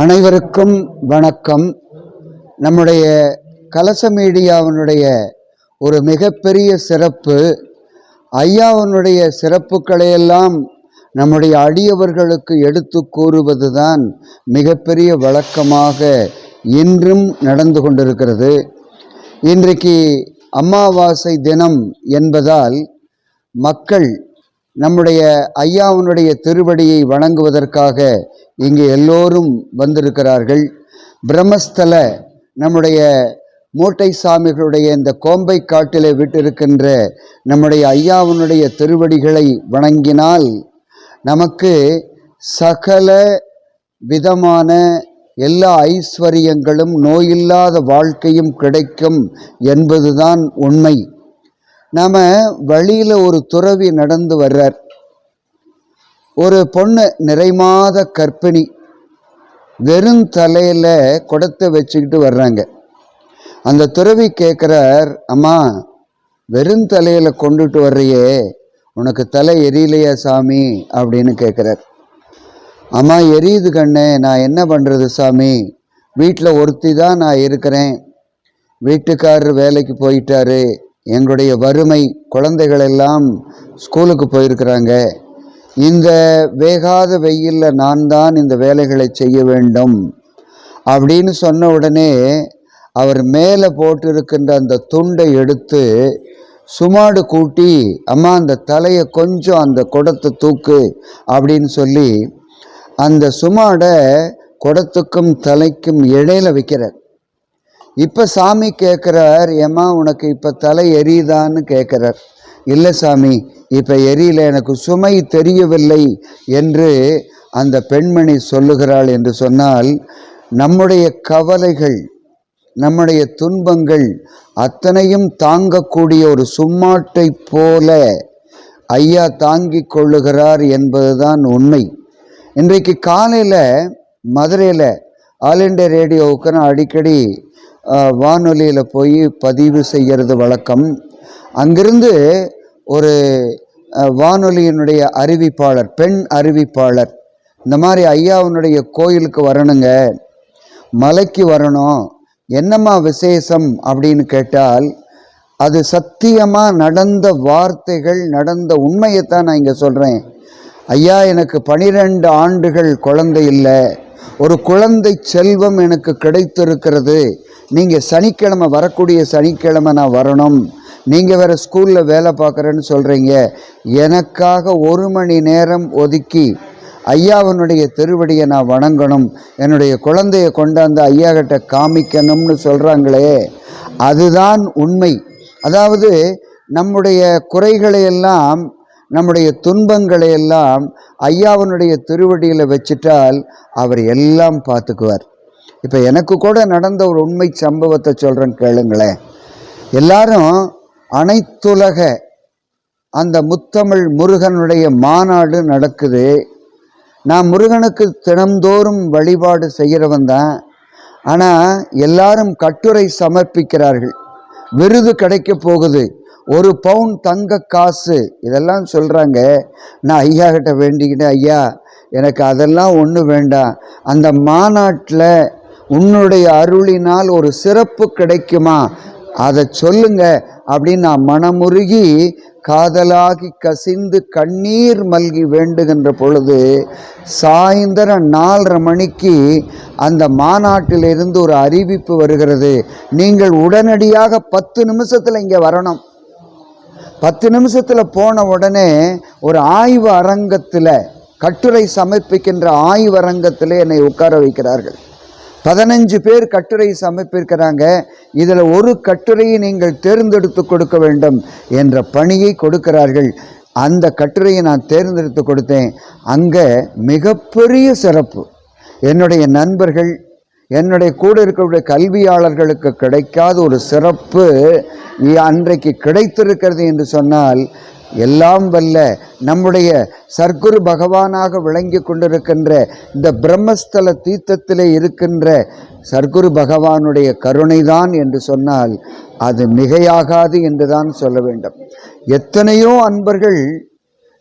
அனைவருக்கும் வணக்கம். நம்முடைய கலச மீடியாவினுடைய ஒரு மிகப்பெரிய சிறப்பு ஐயாவினுடைய சிறப்புகளையெல்லாம் நம்முடைய அடியவர்களுக்கு எடுத்து கூறுவதுதான் மிகப்பெரிய வழக்கமாக இன்றும் நடந்து கொண்டிருக்கிறது. இன்றைக்கு அமாவாசை தினம் என்பதால் மக்கள் நம்முடைய ஐயாவினுடைய திருவடியை வணங்குவதற்காக இங்கே எல்லோரும் வந்திருக்கிறார்கள். பிரம்மஸ்தல நம்முடைய மூட்டை சாமிகளுடைய இந்த கோம்பை காட்டிலே விட்டிருக்கின்ற நம்முடைய ஐயாவினுடைய திருவடிகளை வணங்கினால் நமக்கு சகல விதமான எல்லா ஐஸ்வர்யங்களும் நோயில்லாத வாழ்க்கையும் கிடைக்கும் என்பதுதான் உண்மை. நாம் வழியில் ஒரு துறவி நடந்து வர்றார். ஒரு பொண்ணு நிறைமாத கர்ப்பிணி வெறும் தலையில் குடத்தை வச்சுக்கிட்டு வர்றாங்க. அந்த துறவி கேட்குறார் அம்மா வெறும் தலையில் கொண்டுட்டு வர்றியே உனக்கு தலை எரியலையா சாமி? அப்படின்னு கேட்குறார் அம்மா எரியுது கண்ணே நான் என்ன பண்ணுறது சாமி? வீட்டில் ஒருத்தி தான் நான் இருக்கிறேன். வீட்டுக்காரர் வேலைக்கு போயிட்டாரு. எங்களுடைய வறுமை குழந்தைகள் எல்லாம் ஸ்கூலுக்கு போயிருக்கிறாங்க. இந்த வேகாத வெயிலில் நான் தான் இந்த வேலைகளை செய்ய வேண்டும். அப்படின்னு சொன்ன உடனே அவர் மேலே போட்டிருக்கின்ற அந்த துண்டை எடுத்து சுமாடு கூட்டி அம்மா அந்த தலையை கொஞ்சம் அந்த குடத்தை தூக்கு அப்படின்னு சொல்லி அந்த சுமாடை குடத்துக்கும் தலைக்கும் இடையில வைக்கிறார். இப்போ சாமி கேட்குறார் ஏம்மா உனக்கு இப்போ தலை எரியுதான்னு கேட்குறார் இல்லை சாமி இப்போ எரியல எனக்கு சுமை தெரியவில்லை என்று அந்த பெண்மணி சொல்லுகிறாள் என்று சொன்னால் நம்முடைய கவலைகள் நம்முடைய துன்பங்கள் அத்தனையும் தாங்கக்கூடிய ஒரு சும்மாட்டை போல ஐயா தாங்கிக் கொள்ளுகிறார் என்பதுதான் உண்மை. இன்றைக்கு காலையில் மதுரையில் ஆல் இண்டியா ரேடியோவுக்கு நான் அடிக்கடி வானொலியில் போய் பதிவு செய்கிறது வழக்கம். அங்கிருந்து ஒரு வானொலியினுடைய அறிவிப்பாளர் பெண் அறிவிப்பாளர். இந்த மாதிரி ஐயாவினுடைய கோயிலுக்கு வரணுங்க. மலைக்கு வரணும். என்னம்மா விசேஷம் அப்படின்னு கேட்டால் அது சத்தியமாக நடந்த வார்த்தைகள் நடந்த உண்மையைத்தான் நான் இங்கே சொல்கிறேன் ஐயா எனக்கு பனிரெண்டு ஆண்டுகள் குழந்தை இல்லை. ஒரு குழந்தை செல்வம் எனக்கு கிடைத்திருக்கிறது. நீங்கள் சனிக்கிழமை வரக்கூடிய சனிக்கிழமை நான் வரணும். நீங்கள் வேறு ஸ்கூலில் வேலை பார்க்குறேன்னு சொல்கிறீங்க எனக்காக ஒரு மணி நேரம் ஒதுக்கி ஐயாவனுடைய திருவடியை நான் வணங்கணும். என்னுடைய குழந்தைய கொண்டாந்து ஐயா கிட்ட காமிக்கணும்னு சொல்கிறாங்களே அதுதான் உண்மை. அதாவது நம்முடைய குறைகளை எல்லாம் நம்முடைய துன்பங்களை எல்லாம் ஐயாவனுடைய திருவடியில் வச்சிட்டால் அவர் எல்லாம் பார்த்துக்குவார். இப்போ எனக்கு கூட நடந்த ஒரு உண்மை சம்பவத்தை சொல்கிறேன் கேளுங்களேன். எல்லாரும் அனைத்துலக அந்த முத்தமிழ் முருகனுடைய மாநாடு நடக்குது. நான் முருகனுக்கு தினந்தோறும் வழிபாடு செய்கிறவன் தான். ஆனால் எல்லாரும் கட்டுரை சமர்ப்பிக்கிறார்கள். விருது கிடைக்க போகுது. ஒரு பவுன் தங்க காசு. இதெல்லாம் சொல்கிறாங்க நான் ஐயா கிட்ட வேண்டிக்கிட்டேன் ஐயா எனக்கு அதெல்லாம் ஒன்றும் வேண்டாம். அந்த மாநாட்டில் உன்னுடைய அருளினால் ஒரு சிறப்பு கிடைக்குமா? அதை சொல்லுங்க. அப்படின்னு நான் மனமுருகி காதலாகி கசிந்து கண்ணீர் மல்கி வேண்டுகின்ற பொழுது சாயந்தரம் நாலரை மணிக்கு அந்த மாநாட்டிலிருந்து ஒரு அறிவிப்பு வருகிறது. நீங்கள் உடனடியாக பத்து நிமிஷத்தில் இங்கே வரணும். பத்து நிமிஷத்தில் போன உடனே ஒரு ஆய்வு அரங்கத்தில் கட்டுரை சமர்ப்பிக்கின்ற ஆய்வரங்கத்தில் என்னை உட்கார வைக்கிறார்கள். பதினஞ்சு பேர் கட்டுரை சமர்ப்பிக்கிறாங்க. இதில் ஒரு கட்டுரையை நீங்கள் தேர்ந்தெடுத்து கொடுக்க வேண்டும் என்ற பணியை கொடுக்கிறார்கள். அந்த கட்டுரையை நான் தேர்ந்தெடுத்து கொடுத்தேன். அங்கே மிகப்பெரிய சிறப்பு. என்னுடைய நண்பர்கள் என்னுடைய கூட இருக்கக்கூடிய கல்வியாளர்களுக்கு கிடைக்காத ஒரு சிறப்பு அன்றைக்கு கிடைத்திருக்கிறது என்று சொன்னால் எல்லாம் வல்ல நம்முடைய சர்க்குரு பகவானாக விளங்கி கொண்டிருக்கின்ற இந்த பிரம்மஸ்தல தீர்த்தத்திலே இருக்கின்ற சர்க்குரு பகவானுடைய கருணைதான் என்று சொன்னால் அது மிகையாகாது என்று தான் சொல்ல வேண்டும். எத்தனையோ அன்பர்கள்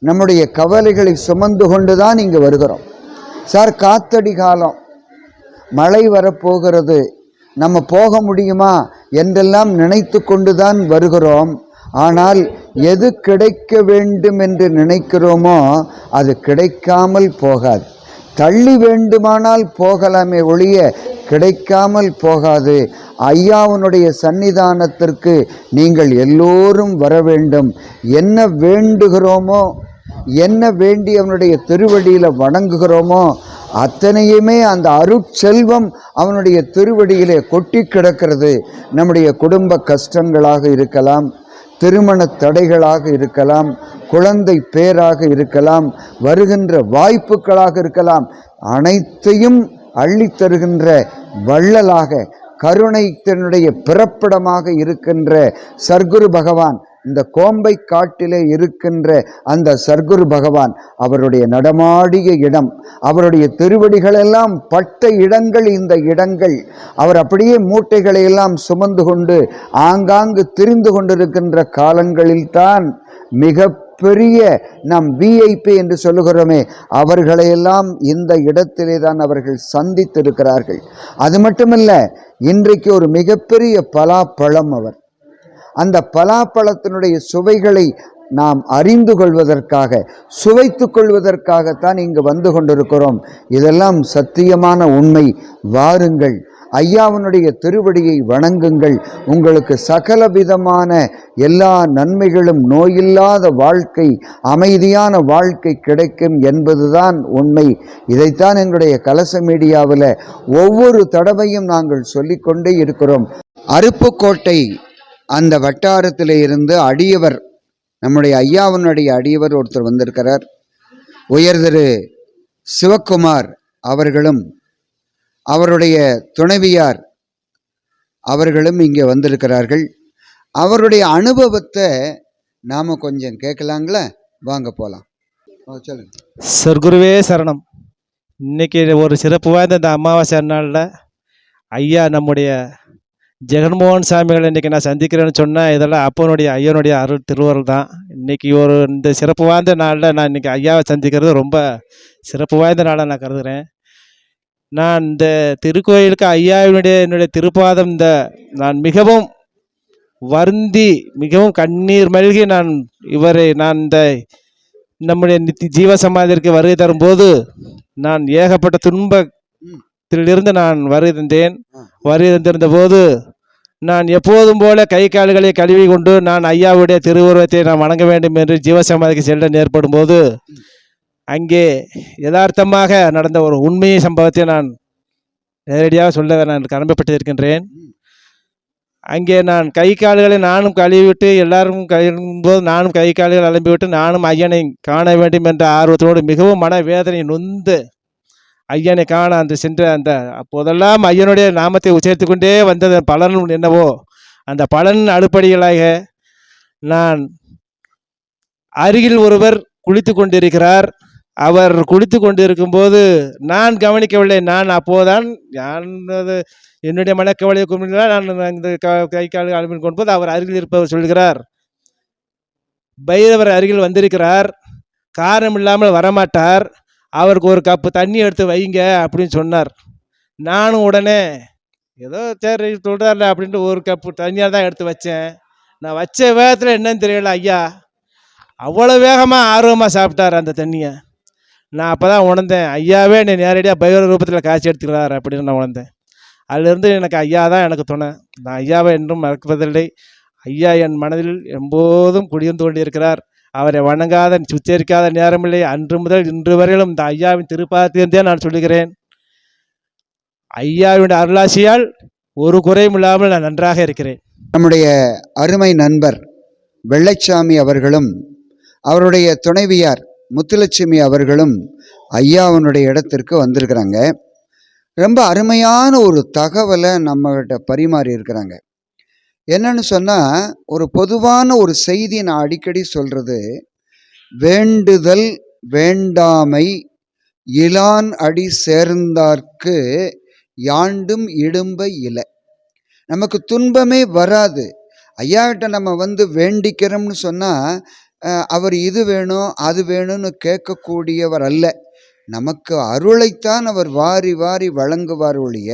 நம்முடைய கவலைகளை சுமந்து கொண்டு தான் இங்கே வருகிறோம். சார் காத்தடி காலம் மழை வரப்போகிறது. நம்ம போக முடியுமா என்றெல்லாம் நினைத்து கொண்டுதான் வருகிறோம். ஆனால் எது கிடைக்க வேண்டும் என்று நினைக்கிறோமோ அது கிடைக்காமல் போகாது. தள்ளி வேண்டுமானால் போகலாமே ஒழிய கிடைக்காமல் போகாது. ஐயாவுனுடைய சன்னிதானத்திற்கு நீங்கள் எல்லோரும் வர வேண்டும். என்ன வேண்டுகிறோமோ என்ன வேண்டி அவனுடைய திருவடியில் வணங்குகிறோமோ அத்தனையுமே அந்த அருட்செல்வம் அவனுடைய திருவடியிலே கொட்டி கிடக்கிறது. நம்முடைய குடும்ப கஷ்டங்களாக இருக்கலாம் திருமண தடைகளாக இருக்கலாம் குழந்தை பேராக இருக்கலாம் வருகின்ற வாய்ப்புகளாக இருக்கலாம் அனைத்தையும் அள்ளித்தருகின்ற வள்ளலாக கருணை தன்னுடைய பிறப்பிடமாக இருக்கின்ற சர்க்குரு பகவான் இந்த கோம்பை காட்டிலே இருக்கின்ற அந்த சர்க்குரு பகவான் அவருடைய நடமாடிய இடம் அவருடைய திருவடிகளெல்லாம் பட்ட இடங்கள் இந்த இடங்கள். அவர் அப்படியே மூட்டைகளை எல்லாம் சுமந்து கொண்டு ஆங்காங்கு திரிந்து கொண்டிருக்கின்ற காலங்களில்தான் மிக பெரிய நாம் விஐபி என்று சொல்லுகிறோமே அவர்களையெல்லாம் இந்த இடத்திலே தான் அவர்கள் சந்தித்திருக்கிறார்கள். அது மட்டுமல்ல இன்றைக்கு ஒரு மிகப்பெரிய பலாப்பழம் அவர். அந்த பலாப்பழத்தினுடைய சுவைகளை நாம் அறிந்து கொள்வதற்காக சுவைத்து கொள்வதற்காகத்தான் இங்கு வந்து கொண்டிருக்கிறோம். இதெல்லாம் சத்தியமான உண்மை. வாருங்கள் ஐயாவினுடைய திருவடியை வணங்குங்கள். உங்களுக்கு சகல விதமான எல்லா நன்மைகளும் நோயில்லாத வாழ்க்கை அமைதியான வாழ்க்கை கிடைக்கும் என்பதுதான் உண்மை. இதைத்தான் எங்களுடைய கலச மீடியாவில் ஒவ்வொரு தடவையும் நாங்கள் சொல்லிக்கொண்டே இருக்கிறோம். அருப்புக்கோட்டை அந்த வட்டாரத்தில் இருந்து அடியவர் நம்முடைய ஐயாவினுடைய அடியவர் ஒருத்தர் வந்திருக்கிறார். உயர்திரு சிவக்குமார் அவர்களும் அவருடைய துணைவியார் அவர்களும் இங்கே வந்திருக்கிறார்கள். அவருடைய அனுபவத்தை நாம் கொஞ்சம் கேட்கலாங்களா? வாங்க போகலாம் சொல்லுங்க. சர்க்குருவே சரணம். இன்னைக்கு ஒரு சிறப்பு வாய்ந்த இந்த அமாவாசை நாளில் ஐயா நம்முடைய ஜெகன்மோகன் சாமிகளை இன்றைக்கி நான் சந்திக்கிறேன்னு சொன்னால் இதெல்லாம் அப்பனுடைய ஐயனுடைய அருள் திருவருள் தான். இன்றைக்கி ஒரு இந்த சிறப்பு வாய்ந்த நாளில் நான் இன்னைக்கு ஐயாவை சந்திக்கிறது ரொம்ப சிறப்பு வாய்ந்த நாளாக நான் கருதுகிறேன் நான் இந்த திருக்கோயிலுக்கு ஐயாவினுடைய என்னுடைய திருப்பாதம் இந்த நான் மிகவும் வருந்தி மிகவும் கண்ணீர் மல்கி நான் இவரை நான் இந்த நம்முடைய நித்தி ஜீவசமாதிற்கு வருகை தரும்போது நான் ஏகப்பட்ட துன்பத்திலிருந்து நான் வருகை தந்தேன். வருகை தந்திருந்த போது நான் எப்போதும் போல கை கால்களை கழுவி கொண்டு நான் ஐயாவுடைய திருவுருவத்தை நான் வணங்க வேண்டும் என்று ஜீவசமாதிக்கு செல்ல ஏற்படும் போது அங்கே யதார்த்தமாக நடந்த ஒரு உண்மை சம்பவத்தை நான் நேரடியாக சொல்ல நான் கடமைப்பட்டிருக்கின்றேன். அங்கே நான் கை கால்களை நானும் கழுவிவிட்டு எல்லாரும் கழுவும்போது நானும் கை கால்கள் அலம்பிவிட்டு நானும் ஐயனை காண வேண்டும் என்ற ஆர்வத்தோடு மிகவும் மனவேதனை நொந்து ஐயனை காண அந்த சென்ற அந்த அப்போதெல்லாம் ஐயனுடைய நாமத்தை உச்சரித்து கொண்டே வந்தது பலன் என்னவோ அந்த பலன் அடிப்படைகளாக நான் அருகில் ஒருவர் குளித்து கொண்டிருக்கிறார். அவர் குடித்து கொண்டிருக்கும் போது நான் கவனிக்கவில்லை நான் அப்போதான் நான் அது என்னுடைய மனக்கவலையை கும்பிட்டு நான் இந்த க- கை கால் அலுமின் கொண்டு அவர் அருகில் இருப்பவர் சொல்கிறார். பைரவர் அருகில் வந்திருக்கிறார். காரணம் இல்லாமல் வரமாட்டார். அவருக்கு ஒரு கப்பு தண்ணி எடுத்து வைங்க அப்படின்னு சொன்னார். நானும் உடனே ஏதோ சரி சொல்கிறார்ல அப்படின்ட்டு ஒரு கப்பு தண்ணியாக தான் எடுத்து வச்சேன். நான் வச்ச வேகத்தில் என்னன்னு தெரியல ஐயா. அவ்வளோ வேகமாக ஆர்வமாக சாப்பிட்டார் அந்த தண்ணியை. நான் அப்போ தான் உணர்ந்தேன் ஐயாவே என்னை நேரடியாக பைரவ ரூபத்தில் காட்சி எடுத்துக்கிறார் அப்படின்னு நான் உணர்ந்தேன். அதிலிருந்து எனக்கு ஐயா தான் எனக்கு துணை. நான் ஐயாவை என்றும் மறப்பதில்லை. ஐயா என் மனதில் எப்போதும் குடியிருந்து கொண்டிருக்கிறார் அவரை வணங்காத சுத்தரிக்காத நேரமில்லை. அன்று முதல் இன்று வரையிலும் இந்த ஐயாவின் திருப்பாத்தியந்தே நான் சொல்லுகிறேன். ஐயாவின் அருளாசியால் ஒரு குறையும் இல்லாமல் நான் நன்றாக இருக்கிறேன். நம்முடைய அருமை நண்பர் வெள்ளைச்சாமி அவர்களும் அவருடைய துணைவியார் முத்துலட்சுமி அவர்களும் ஐயாவனுடைய இடத்திற்கு வந்திருக்கிறாங்க. ரொம்ப அருமையான ஒரு தகவலை நம்மகிட்ட பரிமாறி இருக்கிறாங்க. என்னன்னு சொன்னால் ஒரு பொதுவான ஒரு செய்தி நான் அடிக்கடி சொல்கிறது வேண்டுதல் வேண்டாமை இலான் அடி சேர்ந்தார்க்கு யாண்டும் இடும்ப இலை. நமக்கு துன்பமே வராது. ஐயாகிட்ட நம்ம வந்து வேண்டிக்கிறோம்னு சொன்னால் அவர் இது வேணும் அது வேணும்னு கேட்கக்கூடியவர் அல்ல நமக்கு அருளைத்தான் அவர் வாரி வாரி வழங்குவார் ஒழிய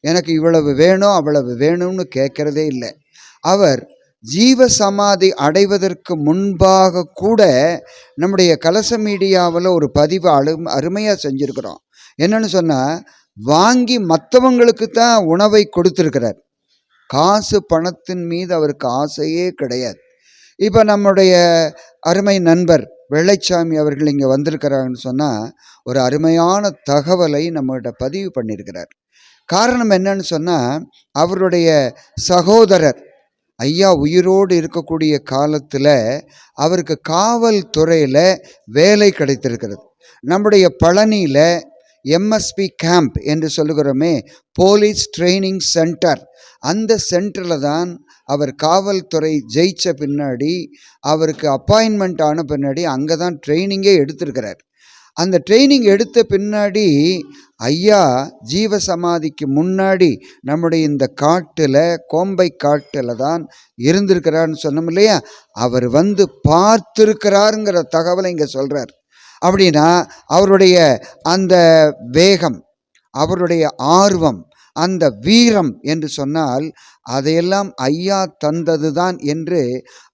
எனக்கு இவ்வளவு வேணும் அவ்வளவு வேணும்னு கேட்கறதே இல்லை. அவர் ஜீவ சமாதி அடைவதற்கு முன்பாக கூட நம்முடைய கலச மீடியாவில் ஒரு பதிவு அழு அருமையாக செஞ்சுருக்கிறோம். என்னன்னு சொன்னால் வாங்கி மற்றவங்களுக்கு தான் உணவை கொடுத்துருக்கிறார். காசு பணத்தின் மீது அவருக்கு ஆசையே கிடையாது. இப்போ நம்முடைய அருமை நண்பர் வெள்ளைச்சாமி அவர்கள் இங்கே வந்திருக்கிறாங்கன்னு சொன்னால் ஒரு அருமையான தகவலை நம்மகிட்ட பதிவு பண்ணியிருக்கிறார் காரணம் என்னன்னு சொன்னால் அவருடைய சகோதரர் ஐயா உயிரோடு இருக்கக்கூடிய காலத்தில் அவருக்கு காவல்துறையில் வேலை கிடைத்திருக்கிறது. நம்முடைய பழனியில் எம்எஸ்பி கேம்ப் என்று சொல்லுகிறோமே போலீஸ் ட்ரைனிங் சென்டர் அந்த சென்டரில் தான் அவர் காவல்துறை ஜெயிச்ச பின்னாடி அவருக்கு அப்பாயின்மெண்ட் ஆன பின்னாடி அங்கே தான் ட்ரைனிங்கே எடுத்திருக்கிறார். அந்த ட்ரைனிங் எடுத்த பின்னாடி ஐயா ஜீவ சமாதிக்கு முன்னாடி நம்முடைய இந்த காட்டில் கோம்பை காட்டில் தான் இருந்திருக்கிறார்னு சொன்னோம் இல்லையா? அவர் வந்து பார்த்துருக்கிறாருங்கிற தகவலை இங்கே சொல்கிறார் அப்படின்னா அவருடைய அந்த வேகம் அவருடைய ஆர்வம் அந்த வீரம் என்று சொன்னால் அதையெல்லாம் ஐயா தந்தது தான் என்று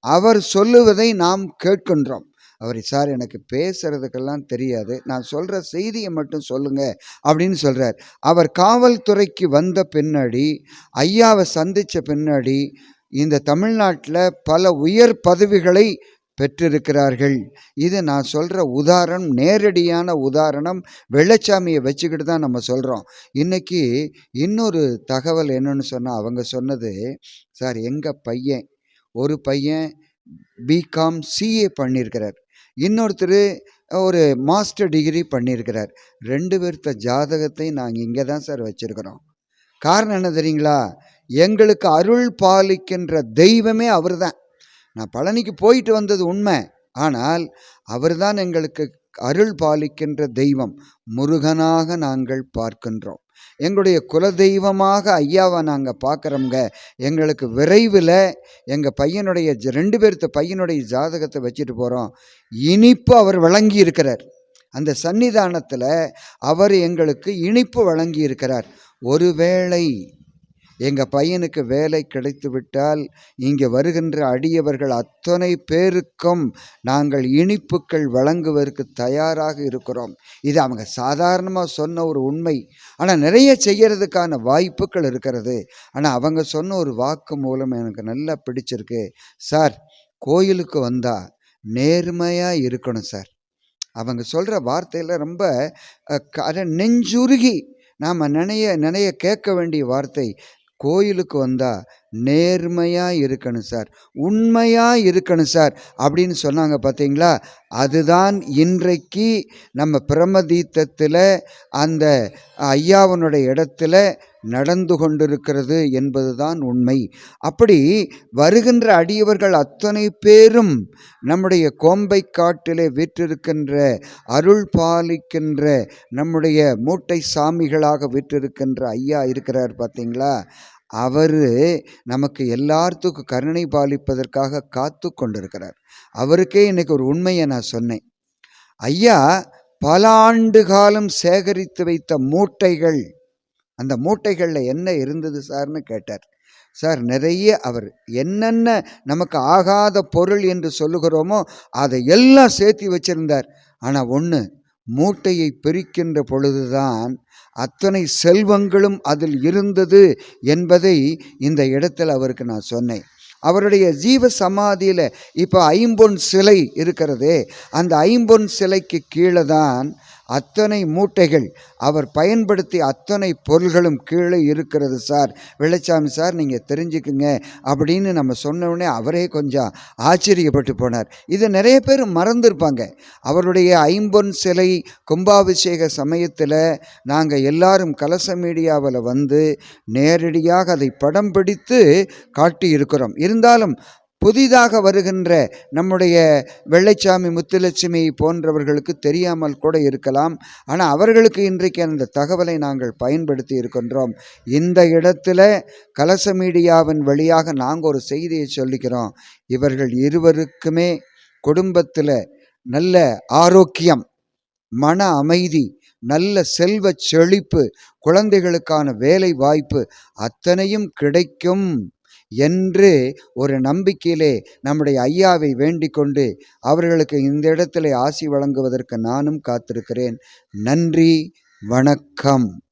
அவர் சொல்லுவதை நாம் கேட்கின்றோம். அவர் சார் எனக்கு பேசுறதுக்கெல்லாம் தெரியாது. நான் சொல்கிற செய்தியை மட்டும் சொல்லுங்க அப்படின்னு சொல்கிறார் அவர் காவல்துறைக்கு வந்த பின்னாடி ஐயாவை சந்தித்த பின்னாடி இந்த தமிழ்நாட்டில் பல உயர் பதவிகளை பெற்றிருக்கிறார்கள். இது நான் சொல்கிற உதாரணம் நேரடியான உதாரணம் வெள்ளச்சாமியை வச்சுக்கிட்டு தான் நம்ம சொல்கிறோம் இன்றைக்கி இன்னொரு தகவல் என்னன்னு சொன்னால் அவங்க சொன்னது சார் எங்கள் பையன் ஒரு பையன் பிகாம் சிஏ பண்ணியிருக்கிறார் இன்னொருத்தர் ஒரு மாஸ்டர் டிகிரி பண்ணியிருக்கிறார் ரெண்டு பேர்த்த ஜாதகத்தை நாங்கள் இங்கே தான் சார் வச்சுருக்கிறோம். காரணம் என்ன தெரியுங்களா? எங்களுக்கு அருள் பாலிக்கின்ற தெய்வமே அவர் தான் நான் பழனிக்கு போயிட்டு வந்தது உண்மை. ஆனால் அவர்தான் எங்களுக்கு அருள் பாலிக்கின்ற தெய்வம். முருகனாக நாங்கள் பார்க்கின்றோம். எங்களுடைய குலதெய்வமாக ஐயாவை நாங்கள் பார்க்குறோங்க எங்களுக்கு விரைவில் எங்கள் பையனுடைய ரெண்டு பேர்த்த பையனுடைய ஜாதகத்தை வச்சுட்டு போகிறோம் இனிப்பு அவர் வழங்கி இருக்கிறார் அந்த சன்னிதானத்தில் அவர் எங்களுக்கு இனிப்பு வழங்கி இருக்கிறார் ஒருவேளை எங்கள் பையனுக்கு வேலை கிடைத்து விட்டால் இங்கே வருகின்ற அடியவர்கள் அத்தனை பேருக்கும் நாங்கள் இனிப்புக்கள் வழங்குவதற்கு தயாராக இருக்கிறோம். இது அவங்க சாதாரணமாக சொன்ன ஒரு உண்மை. ஆனால் நிறைய செய்யறதுக்கான வாய்ப்புகள் இருக்கிறது. ஆனால் அவங்க சொன்ன ஒரு வாக்கு மூலம் எனக்கு நல்லா பிடிச்சிருக்கு. சார் கோயிலுக்கு வந்தால் நேர்மையாக இருக்கணும் சார். அவங்க சொல்கிற வார்த்தையில் ரொம்ப அதை நெஞ்சுருகி நாம் நினைய நினைய கேட்க வேண்டிய வார்த்தை. கோயிலுக்கு வந்தால் நேர்மையாக இருக்கணும் சார் உண்மையாக இருக்கணும் சார் அப்படின்னு சொன்னாங்க பார்த்தீங்களா அதுதான் இன்றைக்கு நம்ம பிரமதீத்தத்தில் அந்த ஐயாவனுடைய இடத்துல நடந்து கொண்டிருக்கிறது என்பதுதான் உண்மை. அப்படி வருகின்ற அடியவர்கள் அத்தனை பேரும் நம்முடைய கோம்பை காட்டிலே வீற்றிருக்கின்ற அருள் பாலிக்கின்ற நம்முடைய மூட்டை சாமிகளாக வீற்றிருக்கின்ற ஐயா இருக்கிறார் பார்த்தீங்களா? அவர் நமக்கு எல்லாத்துக்கும் கருணை பாலிப்பதற்காக காத்து கொண்டிருக்கிறார். அவருக்கே இன்னைக்கு ஒரு உண்மையை நான் சொன்னேன். ஐயா பல ஆண்டு காலம் சேகரித்து வைத்த மூட்டைகள் அந்த மூட்டைகளில் என்ன இருந்தது சார்னு கேட்டார். சார் நிறைய அவர் என்னென்ன நமக்கு ஆகாத பொருள் என்று சொல்லுகிறோமோ அதை எல்லாம் சேர்த்து வச்சிருந்தார். ஆனால் ஒன்று மூட்டையை பிரிக்கின்ற பொழுதுதான் அத்தனை செல்வங்களும் அதில் இருந்தது என்பதை இந்த இடத்தில் அவருக்கு நான் சொன்னேன். அவருடைய ஜீவ சமாதியில் இப்போ ஐம்பொன் சிலை இருக்கிறதே அந்த ஐம்பொன் சிலைக்கு கீழே தான் அத்தனை மூட்டைகள். அவர் பயன்படுத்திய அத்தனை பொருள்களும் கீழே இருக்கிறது சார். வெள்ளச்சாமி சார் நீங்கள் தெரிஞ்சுக்குங்க அப்படின்னு நம்ம சொன்ன அவரே கொஞ்சம் ஆச்சரியப்பட்டு போனார். இதை நிறைய பேர் மறந்துருப்பாங்க. அவருடைய ஐம்பொன் சிலை கும்பாபிஷேக சமயத்தில் நாங்கள் எல்லாரும் கலச மீடியாவில் வந்து நேரடியாக அதை படம் பிடித்து காட்டியிருக்கிறோம். இருந்தாலும் புதிதாக வருகின்ற நம்முடைய வெள்ளைச்சாமி முத்துலட்சுமி போன்றவர்களுக்கு தெரியாமல் கூட இருக்கலாம். ஆனால் அவர்களுக்கு இன்றைக்கு அந்த தகவலை நாங்கள் பயன்படுத்தி இருக்கின்றோம். இந்த இடத்துல கலச மீடியாவின் வழியாக நாங்கள் ஒரு செய்தியை சொல்லிக்கிறோம். இவர்கள் இருவருக்குமே குடும்பத்தில் நல்ல ஆரோக்கியம் மன அமைதி நல்ல செல்வ செழிப்பு குழந்தைகளுக்கான வேலை வாய்ப்பு அத்தனையும் கிடைக்கும். என்று ஒரு நம்பிக்கையிலே நம்முடைய ஐயாவை வேண்டிக் கொண்டு அவர்களுக்கு இந்த இடத்திலே ஆசி வழங்குவதற்கு நானும் காத்திருக்கிறேன். நன்றி வணக்கம்.